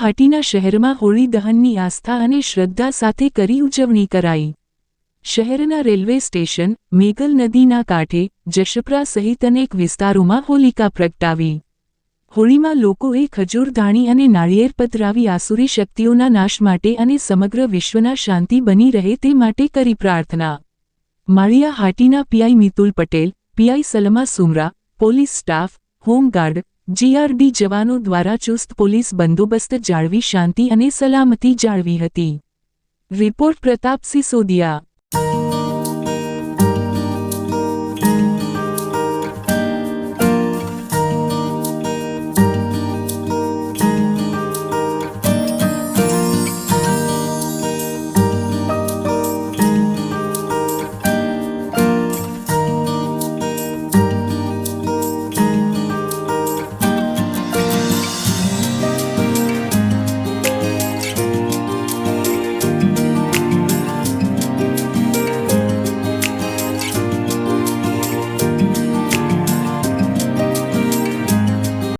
હાટીના શહેરમાં હોળી દહનની આસ્થા અને શ્રદ્ધા સાથે કરી ઉજવણી કરાઈ. શહેરના રેલવે સ્ટેશન, મેઘલ નદીના કાંઠે, જશપરા સહિત અનેક વિસ્તારોમાં હોલિકા પ્રગટાવી. હોળીમાં લોકોએ ખજૂર, ધાણી અને નાળિયેર પધરાવી આસુરી શક્તિઓના નાશ માટે અને સમગ્ર વિશ્વના શાંતિ બની રહે તે માટે કરી પ્રાર્થના. Maliya Hatina PI Mitul Patel, PI Salma Sumra, police staff, home guard GRD જવાનો દ્વારા ચુસ્ત પોલીસ બંદોબસ્ત જાળવી, શાંતિ અને સલામતી જાળવી હતી. રિપોર્ટ પ્રતાપ સિસોદિયા